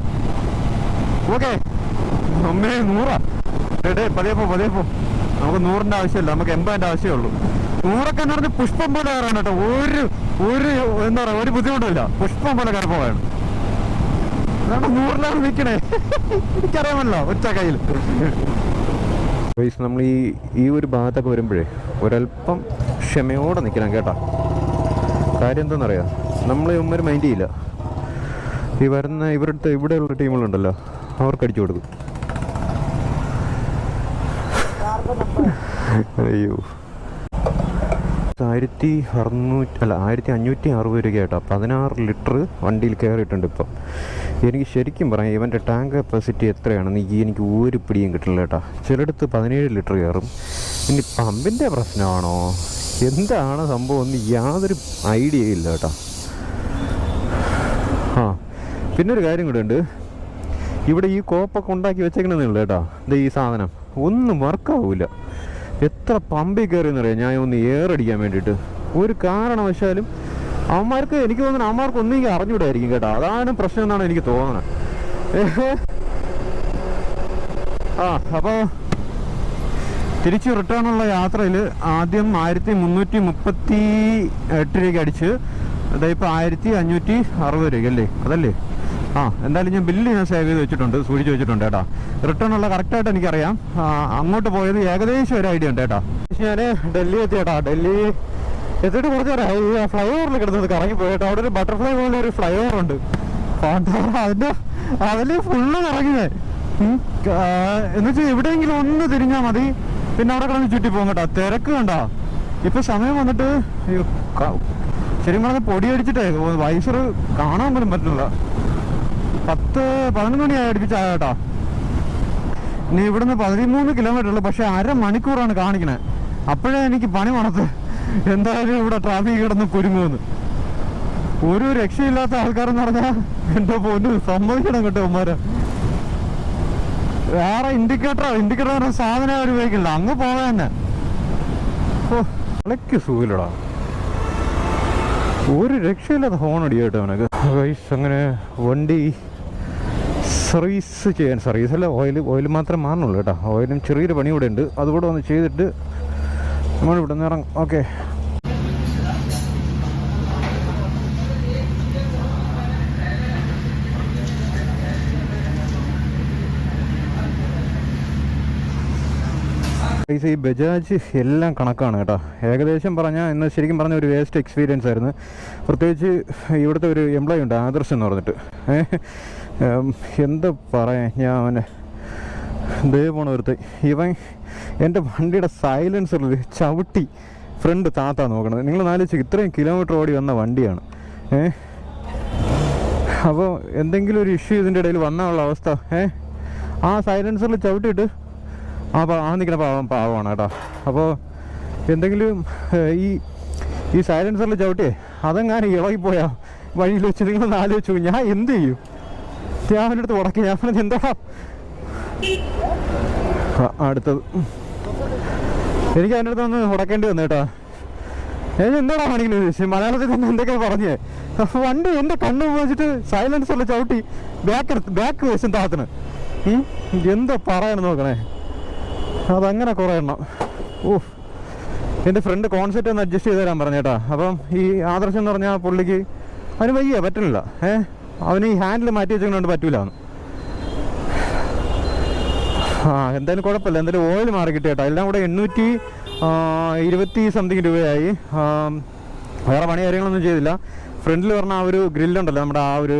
ഓക്കെ. ഒന്നേ നൂറാ. പതിയെ പോ പോ. നമുക്ക് നൂറിന്റെ ആവശ്യമില്ല. നമുക്ക് എൺപതിന്റെ ആവശ്യമേ ഉള്ളൂ നൂറൊക്കെ എന്ന് പറഞ്ഞാൽ പുഷ്പം പോലെ കയറാണ് കേട്ടോ. ഒരു ഒരു എന്താ പറയാ ഒരു ബുദ്ധിമുട്ടില്ല പുഷ്പം പോലെ കയറി പോവാണ് അതാണ് നൂറിലാണ് നിൽക്കണേ എനിക്കറിയാമല്ലോ ഒറ്റ കയ്യിൽ. നമ്മൾ ഈ ഈ ഒരു ഭാഗത്തൊക്കെ വരുമ്പോഴേ ഒരല്പം ക്ഷമയോടെ നിൽക്കണം കേട്ടോ. കാര്യം എന്താണെന്നറിയാം നമ്മൾ ഇവന്മാർ മൈൻഡ് ചെയ്യില്ല. ഈ വരുന്ന ഇവരുടെ ഇവിടെയുള്ള ടീമുകളുണ്ടല്ലോ അവർക്ക് അടിച്ചു കൊടുക്കും. അയ്യോ. ആയിരത്തി അറുന്നൂറ്റി അല്ല ആയിരത്തി അഞ്ഞൂറ്റി അറുപത് രൂപ കേട്ടോ പതിനാറ് ലിറ്റർ വണ്ടിയിൽ കയറിയിട്ടുണ്ട് ഇപ്പം. എനിക്ക് ശരിക്കും പറയാം ഇവന്റെ ടാങ്ക് കപ്പാസിറ്റി എത്രയാണെന്ന് ഈ എനിക്ക് ഒരു പിടിയും കിട്ടില്ല കേട്ടോ. ചിലയിടത്ത് പതിനേഴ് ലിറ്റർ കയറും. ഇനി പമ്പിന്റെ പ്രശ്നമാണോ? എന്താണ് സംഭവം എന്ന് യാതൊരു ഐഡിയ ഇല്ല കേട്ടോ. ആ പിന്നെ ഒരു കാര്യം കൂടെ ഉണ്ട്. ഇവിടെ ഈ കോപ്പൊക്കെ ഉണ്ടാക്കി വെച്ചേക്കണമെന്നുള്ളൂ കേട്ടോ. ഇത് ഈ സാധനം. ഒന്നും വർക്കാവൂല എത്ര പമ്പി പമ്പിൽ കയറിയെന്നറിയാം? ഞാൻ ഒന്ന് ഏറടിക്കാൻ വേണ്ടിയിട്ട്. ഒരു കാരണവശാലും അവന്മാർക്ക് എനിക്ക് തോന്നുന്നു അവന്മാർക്ക് ഒന്നും അറിഞ്ഞൂടായിരിക്കും കേട്ടോ. അതാണ് പ്രശ്നം എന്നാണ് എനിക്ക് തോന്നുന്നത്. ആ അപ്പോൾ തിരിച്ച് റിട്ടേൺ ഉള്ള യാത്രയിൽ ആദ്യം ആയിരത്തി മുന്നൂറ്റി മുപ്പത്തി എട്ട് രൂപയ്ക്ക് അടിച്ച് അതിപ്പോൾ ആയിരത്തി അഞ്ഞൂറ്റി അറുപത് രൂപയ്ക്ക് അല്ലേ? അതല്ലേ? ആ എന്തായാലും ഞാൻ ബില്ല് ഞാൻ സേവ് ചെയ്ത് വെച്ചിട്ടുണ്ട് സൂക്ഷിച്ച് വെച്ചിട്ടുണ്ട് കേട്ടോ. റിട്ടേൺ ഉള്ള കറക്റ്റായിട്ട് എനിക്കറിയാം. അങ്ങോട്ട് പോയത് ഏകദേശം ഒരു ഐഡിയ ഉണ്ട് കേട്ടോ. ഞാൻ ഡൽഹി എത്തി കേട്ടോ. ഡൽഹി എത്തിയിട്ട് കുറച്ച് നേരം ഈ ഫ്ലൈ ഓവറിൽ കിടന്നത് കറങ്ങി പോയി കേട്ടോ. അവിടെ ഒരു ബട്ടർഫ്ലൈ പോലെ ഒരു ഫ്ലൈ ഓവർ ഉണ്ട് അതിന്റെ അതിൽ ഫുള്ള് കറങ്ങിയേ. എന്നുവെച്ചാൽ എവിടെയെങ്കിലും ഒന്ന് തിരിഞ്ഞാൽ മതി. പിന്നെ അവിടെ കിടന്ന് ചുറ്റി പോകും കേട്ടോ. തിരക്ക് കണ്ടോ? ഇപ്പൊ സമയം വന്നിട്ട് ശരിക്കും പറഞ്ഞാൽ പൊടി അടിച്ചിട്ടേ. വൈസർ കാണാൻ പോലും പറ്റുന്നില്ല പത്ത് പതിനൊന്ന് മണിയായി അടുപ്പിച്ചായ കേട്ടോ. ഇനി ഇവിടുന്ന് പതിമൂന്ന് കിലോമീറ്റർ ഉള്ളു. പക്ഷെ അരമണിക്കൂറാണ് കാണിക്കണേ. അപ്പോഴേ എനിക്ക് പണി മണത്ത്. എന്തായാലും ഇവിടെ ട്രാഫിക് കിടന്ന് കുരുങ്ങുമെന്ന്. ഒരു രക്ഷയില്ലാത്ത ആൾക്കാരെന്ന് പറഞ്ഞാൽ എന്റെ പൊന്നു സമ്മതിക്കണം കേട്ടോ ഉമ്മാരെ. വേറെ ഇൻഡിക്കേറ്ററോ ഇൻഡിക്കേറ്റർ പറഞ്ഞ സാധനം അവർ ഉപയോഗിക്കില്ല. അങ്ങ് പോകാൻ തന്നെ. ഓ സൂലടാ ഒരു രക്ഷയില്ലാത്ത ഹോൺ അടിയായിട്ട് അവനൊക്കെ. അങ്ങനെ വണ്ടി സർവീസ് ചെയ്യാൻ സർവീസ് അല്ല ഓയിൽ ഓയിൽ മാത്രം മാറണുള്ളൂ കേട്ടോ. ഓയിലും ചെറിയൊരു പണി ഇവിടെ ഉണ്ട്. അതുകൂടെ ഒന്ന് ചെയ്തിട്ട് നമ്മൾ ഇവിടെ നിന്ന് ഇറങ്ങും. ഓക്കെ ഈ ബജാജ് എല്ലാം കണക്കാണ് കേട്ടോ. ഏകദേശം പറഞ്ഞാൽ ഇന്ന് ശരിക്കും പറഞ്ഞ ഒരു വേസ്റ്റ് എക്സ്പീരിയൻസ് ആയിരുന്നു. പ്രത്യേകിച്ച് ഇവിടുത്തെ ഒരു എംപ്ലോയി ഉണ്ട് ആദർശ് എന്ന് പറഞ്ഞിട്ട്. എന്ത് പറയാൻ? ഞാൻ അവനെ ദേ പോണ ഇവൻ എന്റെ വണ്ടിയുടെ സൈലൻസറിൽ ചവിട്ടി ഫ്രണ്ട് താത്താ നോക്കണത്. നിങ്ങൾ നാലോചിച്ച് ഇത്രയും കിലോമീറ്റർ ഓടി വന്ന വണ്ടിയാണ്. ഏ? അപ്പോൾ എന്തെങ്കിലും ഒരു ഇഷ്യൂ ഇതിന്റെ ഇടയിൽ വന്നുള്ള അവസ്ഥ ഏ? ആ സൈലൻസറിൽ ചവിട്ടിയിട്ട് ആ പാ- ആ നിൽക്കുന്ന പാവം പാവമാണ് കേട്ടോ. അപ്പോൾ എന്തെങ്കിലും ഈ ഈ സൈലൻസറിൽ ചവിട്ടിയേ അതെങ്ങാനും ഇളകിപ്പോയാ വഴിയിൽ വെച്ച് നിങ്ങൾ ആലോചിച്ചു ഞാൻ എന്ത് ചെയ്യും? അവന്റെ അടുത്ത് ഉടക്കി ഞാൻ പറഞ്ഞത് എന്താ? അടുത്തത്. എനിക്ക് അതിന്റെ അടുത്ത് ഒന്ന് ഉടക്കേണ്ടി വന്നു കേട്ടോ. ഏത് എന്താടാ കാണിക്കുന്നത് മലയാളത്തിൽ തന്നെ എന്തൊക്കെയാ പറഞ്ഞേ? വണ്ടി എന്റെ കണ്ണ് വെച്ചിട്ട് ഉള്ള ചവിട്ടി. ബാക്ക് ബാക്ക് വശം താത്തിന് എന്തോ പറയണം നോക്കണേ? അതങ്ങനെ കുറേ എണ്ണം. ഓ എന്റെ ഫ്രണ്ട് കോൺസെപ്റ്റ് ഒന്ന് അഡ്ജസ്റ്റ് ചെയ്ത് തരാൻ പറഞ്ഞേട്ടാ. അപ്പം ഈ ആദർശം എന്ന് പറഞ്ഞാൽ പുള്ളിക്ക് അതിന് വയ്യ പറ്റുന്നില്ല ഏ? അവന് ഈ ഹാൻഡിൽ മാറ്റി വെച്ചുകൊണ്ട് പറ്റൂല ആ എന്തായാലും കുഴപ്പമില്ല. എന്തായാലും ഓയിൽ മാറി കിട്ടി കേട്ടോ എല്ലാം കൂടെ എണ്ണൂറ്റി ഇരുപത്തി സംതിങ് രൂപയായി. വേറെ പണി കാര്യങ്ങളൊന്നും ചെയ്തില്ല. ഫ്രണ്ടിൽ പറഞ്ഞ ആ ഒരു ഗ്രില്ലുണ്ടല്ലോ നമ്മുടെ ആ ഒരു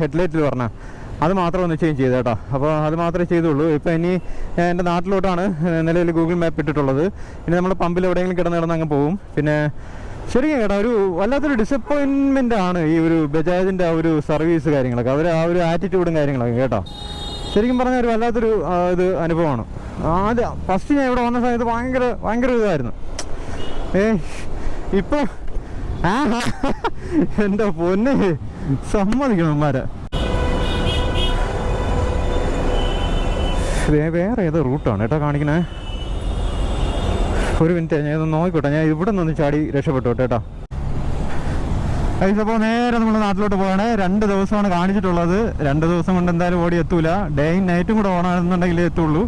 ഹെഡ്ലൈറ്റിൽ പറഞ്ഞ അത് മാത്രം ഒന്ന് ചേഞ്ച് ചെയ്ത് കേട്ടോ അപ്പോൾ അത് മാത്രമേ ചെയ്തുള്ളൂ. ഇപ്പോൾ ഇനി എന്റെ നാട്ടിലോട്ടാണ് നിലവിൽ ഗൂഗിൾ മാപ്പ് ഇട്ടിട്ടുള്ളത്. ഇനി നമ്മൾ പമ്പിൽ എവിടെയെങ്കിലും കിടന്ന് കിടന്ന് അങ്ങ് പോവും. പിന്നെ ശരിക്കും കേട്ടോ ഒരു വല്ലാത്തൊരു ഡിസപ്പോയിൻമെന്റ് ആണ് ഈ ഒരു ബജാജിന്റെ ആ ഒരു സർവീസ് കാര്യങ്ങളൊക്കെ അവർ ആ ഒരു ആറ്റിറ്റ്യൂഡും കാര്യങ്ങളൊക്കെ കേട്ടോ. ശരിക്കും പറഞ്ഞാൽ ഒരു വല്ലാത്തൊരു ഇത് അനുഭവമാണ്. ആദ്യം ഫസ്റ്റ് ഞാൻ ഇവിടെ വന്ന സമയത്ത് ഭയങ്കര ഭയങ്കര ഇതായിരുന്നു. ഏ ഇപ്പൊ ആ എന്റെ പൊന്നെ സമ്മതിക്കണം അമ്മാരെ വേറെ ഏതോ റൂട്ടാണ് കേട്ടോ കാണിക്കണേ ഒരു മിനിറ്റ് ഞാൻ ഇതൊന്ന് നോക്കിക്കോട്ടെ. ഞാൻ ഇവിടെ നിന്ന് ചാടി രക്ഷപ്പെട്ടു കേട്ടോ. അപ്പോൾ നേരെ നമ്മൾ നാട്ടിലോട്ട് പോവാണ്. രണ്ട് ദിവസമാണ് കാണിച്ചിട്ടുള്ളത്. രണ്ട് ദിവസം കൊണ്ട് എന്തായാലും ഓടി എത്തൂല. ഡേയും നൈറ്റും കൂടെ ഓടാണെന്നുണ്ടെങ്കിലേ എത്തുള്ളൂ.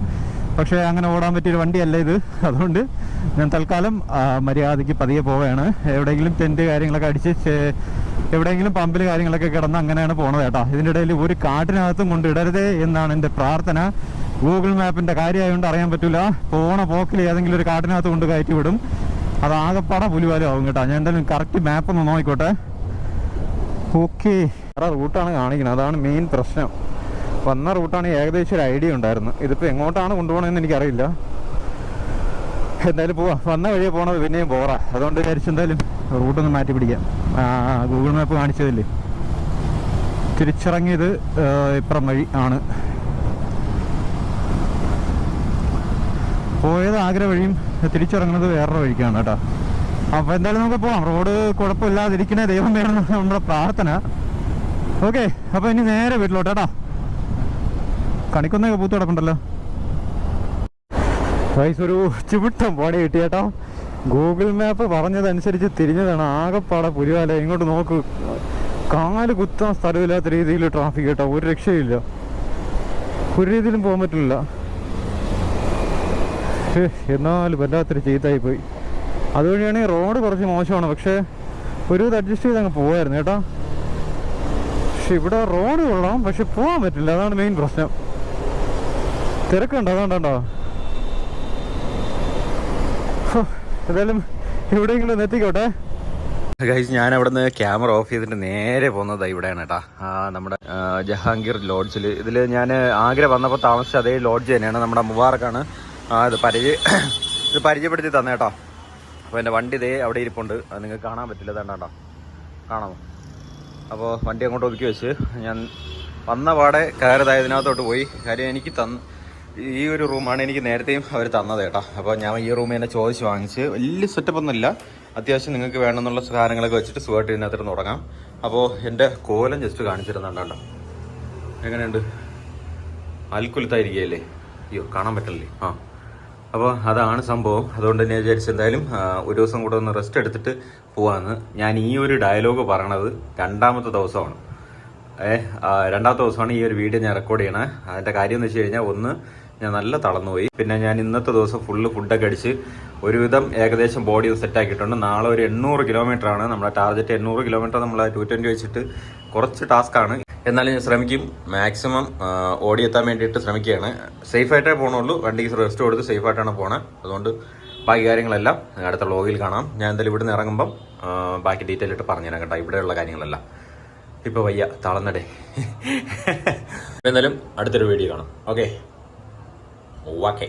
പക്ഷേ അങ്ങനെ ഓടാൻ പറ്റിയൊരു വണ്ടിയല്ല ഇത്. അതുകൊണ്ട് ഞാൻ തൽക്കാലം മര്യാദയ്ക്ക് പതിയെ പോവുകയാണ് എവിടെയെങ്കിലും ടെന്റ് കാര്യങ്ങളൊക്കെ അടിച്ച് എവിടെയെങ്കിലും പമ്പിൽ കാര്യങ്ങളൊക്കെ കിടന്ന് അങ്ങനെയാണ് പോണത് കേട്ടോ. ഇതിന്റെ ഇടയിൽ ഒരു കാട്ടിനകത്തും കൊണ്ട് ഇടരുതേ എന്നാണ് എന്റെ പ്രാർത്ഥന. ഗൂഗിൾ മാപ്പിന്റെ കാര്യമായതുകൊണ്ട് അറിയാൻ പറ്റില്ല പോണ പോക്കിൽ ഏതെങ്കിലും ഒരു കാട്ടിനകത്ത് കൊണ്ട് കയറ്റി വിടും. അത് ആകെപ്പാടെ പുലിവാലും ആവും കേട്ടോ. ഞാൻ എന്തായാലും കറക്റ്റ് മാപ്പ് ഒന്ന് നോക്കിക്കോട്ടെ. ഓക്കെ വേറെ റൂട്ടാണ് കാണിക്കുന്നത്. അതാണ് മെയിൻ പ്രശ്നം. വന്ന റൂട്ടാണ് ഏകദേശം ഒരു ഐഡിയ ഉണ്ടായിരുന്നു ഇതിപ്പോൾ എങ്ങോട്ടാണ് കൊണ്ടുപോകണമെന്ന് എനിക്കറിയില്ല. എന്തായാലും പോവാ. വന്ന വഴിയെ പോണത് പിന്നെയും പോറാ. അതുകൊണ്ട് വിചാരിച്ചു എന്തായാലും റൂട്ടൊന്ന് മാറ്റി പിടിക്കാം. Google map കാണിച്ചതല്ലേ? തിരിച്ചിറങ്ങിയത് ഇപ്പുറം വഴി ആണ്. പോയത് ആഗ്ര വഴിയും തിരിച്ചിറങ്ങുന്നത് വേറൊരു വഴിക്കാണ് കേട്ടോ. അപ്പോൾ എന്തായാലും നമുക്ക് പോവാം. റോഡ് കുഴപ്പമില്ലാതിരിക്കണേ ദൈവം വേണം നമ്മുടെ പ്രാർത്ഥന. ഓക്കെ അപ്പോൾ ഇനി നേരെ വീട്ടിലോട്ട് കേട്ടോ. കണിക്കൊന്നൊക്കെ പൂത്ത് കിടപ്പുണ്ടല്ലോ. വൈസ് ഒരു ചുവിട്ടം പണി കിട്ടി കേട്ടോ. ഗൂഗിൾ മാപ്പ് പറഞ്ഞതനുസരിച്ച് തിരിഞ്ഞതാണ്. ആകെപ്പാടെ പുലിവാല. ഇങ്ങോട്ട് നോക്ക്. കാൽ കുത്താൻ സ്ഥലമില്ലാത്ത രീതിയിൽ ട്രാഫിക് കേട്ടോ. ഒരു രക്ഷയില്ല ഒരു രീതിയിലും പോകാൻ പറ്റില്ല. എന്നാലും വല്ലാത്തൊരു ചീത്തായി പോയി അതുവഴിയാണെങ്കിൽ റോഡ് കുറച്ച് മോശമാണ്. പക്ഷേ ഒരു ഇത് അഡ്ജസ്റ്റ് ചെയ്ത് അങ്ങ് പോവായിരുന്നു കേട്ടോ. പക്ഷെ ഇവിടെ റോഡ് കൊള്ളാം പക്ഷെ പോകാൻ പറ്റില്ല. അതാണ് മെയിൻ പ്രശ്നം. തിരക്കുണ്ടോ അതുകൊണ്ടോ എന്തായാലും എവിടെയെങ്കിലും എത്തിക്കോട്ടെ. ഗൈസ് ഞാൻ അവിടെ നിന്ന് ക്യാമറ ഓഫ് ചെയ്തിട്ട് നേരെ പോകുന്നത് ഇവിടെയാണ് കേട്ടാ നമ്മുടെ ജഹാംഗീർ ലോഡ്ജിൽ ഇതിൽ ഞാൻ ആഗ്ര വന്നപ്പോൾ താമസിച്ച അതേ ലോഡ്ജ് തന്നെയാണ് നമ്മുടെ മുബാറക്കാണ്. ആ, ഇത് പരിചയ ഇത് പരിചയപ്പെടുത്തി തന്നെ കേട്ടോ. അപ്പോൾ എന്റെ വണ്ടി ഇതേ അവിടെ ഇരിപ്പുണ്ട്. അത് നിങ്ങൾക്ക് കാണാൻ പറ്റില്ല തണ്ടാ കാണാമോ? അപ്പോൾ വണ്ടി അങ്ങോട്ട് ഒതുക്കി വെച്ച് ഞാൻ വന്ന പാടെ കയറിതായ ഇതിനകത്തോട്ട് പോയി. കാര്യം എനിക്ക് തന്ന് ഈ ഒരു റൂമാണ് എനിക്ക് നേരത്തെയും അവർ തന്നത് കേട്ടോ. അപ്പോൾ ഞാൻ ഈ റൂമിൽ തന്നെ ചോദിച്ച് വാങ്ങിച്ച് വലിയ സെറ്റപ്പ് ഒന്നുമില്ല. അത്യാവശ്യം നിങ്ങൾക്ക് വേണമെന്നുള്ള സാധനങ്ങളൊക്കെ വെച്ചിട്ട് സുഖമായിട്ട് ഇതിനകത്ത് തുടങ്ങാം അപ്പോൾ എന്റെ കോലം ജസ്റ്റ് കാണിച്ചിരുന്നുണ്ടോ എങ്ങനെയുണ്ട്? അൽക്കുലത്തായിരിക്കുകയല്ലേ? അയ്യോ കാണാൻ പറ്റില്ലേ ആ. അപ്പോൾ അതാണ് സംഭവം. അതുകൊണ്ട് തന്നെ വിചാരിച്ചു എന്തായാലും ഒരു ദിവസം കൂടെ ഒന്ന് റെസ്റ്റ് എടുത്തിട്ട് പോവാന്ന് ഞാൻ ഈ ഒരു ഡയലോഗ് പറയണത് രണ്ടാമത്തെ ദിവസമാണ്. ഏ രണ്ടാമത്തെ ദിവസമാണ് ഈ ഒരു വീഡിയോ ഞാൻ റെക്കോർഡ് ചെയ്യണേ. അതിന്റെ കാര്യം എന്ന് വെച്ച് കഴിഞ്ഞാൽ ഒന്ന് ഞാൻ നല്ല തളർന്നുപോയി. പിന്നെ ഞാൻ ഇന്നത്തെ ദിവസം ഫുള്ള് ഫുഡൊക്കെ അടിച്ച് ഒരുവിധം ഏകദേശം ബോഡി സെറ്റ് ആക്കിയിട്ടുണ്ട്. നാളെ ഒരു എണ്ണൂറ് ആണ്. നമ്മുടെ ടാർഗറ്റ് എണ്ണൂറ് കിലോമീറ്റർ നമ്മൾ ടു ട്വന്റി വെച്ചിട്ട് കുറച്ച് ടാസ്ക്കാണ് എന്നാലും ഞാൻ ശ്രമിക്കും. മാക്സിമം ഓടിയെത്താൻ വേണ്ടിയിട്ട് ശ്രമിക്കുകയാണ്. സേഫായിട്ടേ പോകണുള്ളൂ വണ്ടിക്ക് റെസ്റ്റ് കൊടുത്ത് സേഫായിട്ടാണ് പോണത് അതുകൊണ്ട് ബാക്കി കാര്യങ്ങളെല്ലാം അടുത്ത വ്ളോഗിൽ കാണാം. ഞാൻ എന്തായാലും ഇവിടുന്ന് ഇറങ്ങുമ്പം ബാക്കി ഡീറ്റെയിൽ ആയിട്ട് പറഞ്ഞുതരാം കേട്ടോ. ഇവിടെയുള്ള കാര്യങ്ങളെല്ലാം. ഇപ്പോൾ വയ്യ തളന്നടേ എന്തായാലും അടുത്തൊരു വീഡിയോ കാണാം. Okay okay